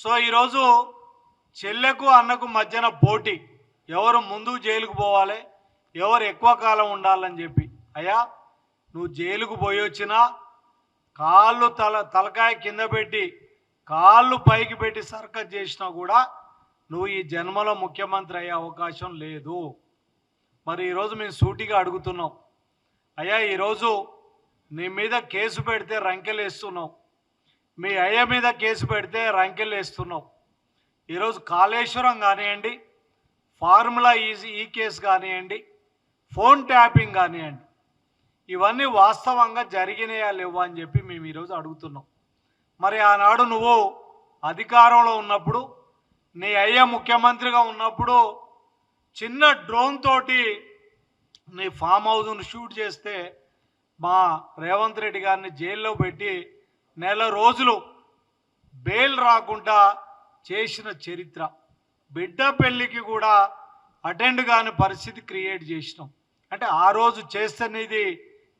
So ఈరోజు చెల్లెకు అన్నకు మధ్యన పోటీ. ఎవరు ముందు జైలుకు పోవాలి ఎవరు ఎక్కువ కాలం ఉండాలని చెప్పి. అయ్యా నువ్వు జైలుకు పోయి వచ్చినా కాళ్ళు తల తలకాయ కింద పెట్టి కాళ్ళు పైకి పెట్టి సర్కస్ చేసినా కూడా నువ్వు ఈ జన్మలో ముఖ్యమంత్రి అయ్యే అవకాశం లేదు. మరి ఈరోజు మేము సూటిగా అడుగుతున్నాం. అయ్యా ఈరోజు నీ మీద కేసు పెడితే రంకెలు వేస్తున్నావు మీ అయ్య మీద కేసు పెడితే రంకెలు వేస్తున్నావు ఈరోజు కాళేశ్వరం కానివ్వండి ఫార్ములా ఈజీ ఈ కేసు కానివ్వండి ఫోన్ ట్యాపింగ్ కానివ్వండి ఇవన్నీ వాస్తవంగా జరిగినాయా లేవా అని చెప్పి మేము ఈరోజు అడుగుతున్నాం. మరి ఆనాడు నువ్వు అధికారంలో ఉన్నప్పుడు నీ అయ్య ముఖ్యమంత్రిగా ఉన్నప్పుడు చిన్న డ్రోన్ తోటి నీ ఫామ్ హౌస్ను షూట్ చేస్తే మా రేవంత్ రెడ్డి గారిని జైల్లో పెట్టి నెల రోజులు బెయిల్ రాకుండా చేసిన చరిత్ర. బిడ్డ పెళ్ళికి కూడా అటెండ్ కాని పరిస్థితి క్రియేట్ చేసినాం. అంటే ఆ రోజు చేస్తేనేది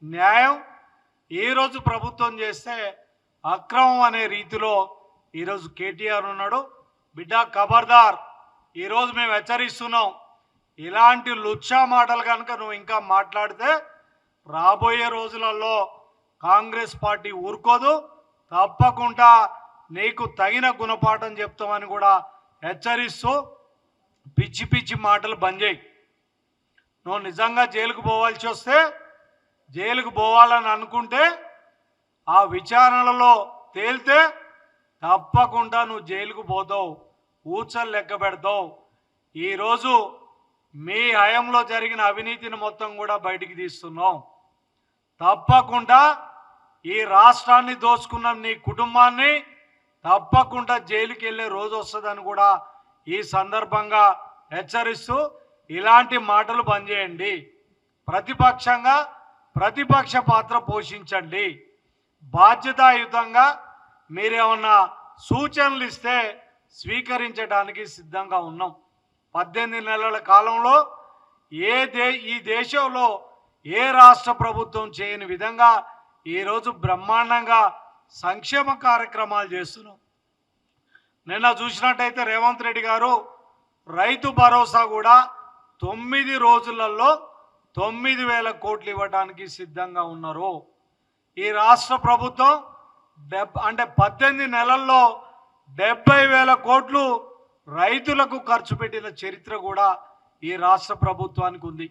న్యాయం ఈరోజు రోజు ప్రభుత్వం చేస్తే అక్రమం అనే రీతిలో ఈరోజు కేటీఆర్ ఉన్నాడు. బిడ్డ ఖబర్దార్ ఈరోజు మేము హెచ్చరిస్తున్నాం. ఇలాంటి లుచ్చా మాటలు కనుక నువ్వు ఇంకా మాట్లాడితే రాబోయే రోజులలో కాంగ్రెస్ పార్టీ ఊరుకోదు. తప్పకుండా నీకు తగిన గుణపాఠం చెప్తామని కూడా హెచ్చరిస్తూ పిచ్చి పిచ్చి మాటలు బంద్ చేయి. నువ్వు నిజంగా జైలుకు పోవాల్సి వస్తే జైలుకు పోవాలని అనుకుంటే ఆ విచారణలో తేలితే తప్పకుండా నువ్వు జైలుకు పోతావు. ఊచలు లెక్క పెడతావు. ఈరోజు మీ హయంలో జరిగిన అవినీతిని మొత్తం కూడా బయటికి తీస్తున్నాం తప్పకుండా ఈ రాష్ట్రాన్ని దోచుకున్న నీ కుటుంబాన్ని తప్పకుండా జైలుకి వెళ్ళే రోజు వస్తుందని కూడా ఈ సందర్భంగా హెచ్చరిస్తూ ఇలాంటి మాటలు పనిచేయండి ప్రతిపక్షంగా ప్రతిపక్ష పాత్ర పోషించండి. బాధ్యతాయుతంగా మీరేమన్నా సూచనలు ఇస్తే స్వీకరించడానికి సిద్ధంగా ఉన్నాం. పద్దెనిమిది నెలల కాలంలో ఏ దే ఈ దేశంలో ఏ రాష్ట్ర ప్రభుత్వం చేయని విధంగా ఈరోజు బ్రహ్మాండంగా సంక్షేమ కార్యక్రమాలు చేస్తున్నాం. నిన్న చూసినట్టయితే రేవంత్ రెడ్డి గారు రైతు భరోసా కూడా తొమ్మిది రోజులలో తొమ్మిది వేల కోట్లు ఇవ్వడానికి సిద్ధంగా ఉన్నారు. ఈ రాష్ట్ర ప్రభుత్వం డెబ్ అంటే పద్దెనిమిది నెలల్లో డెబ్బై వేల కోట్లు రైతులకు ఖర్చు పెట్టిన చరిత్ర కూడా ఈ రాష్ట్ర ప్రభుత్వానికి ఉంది.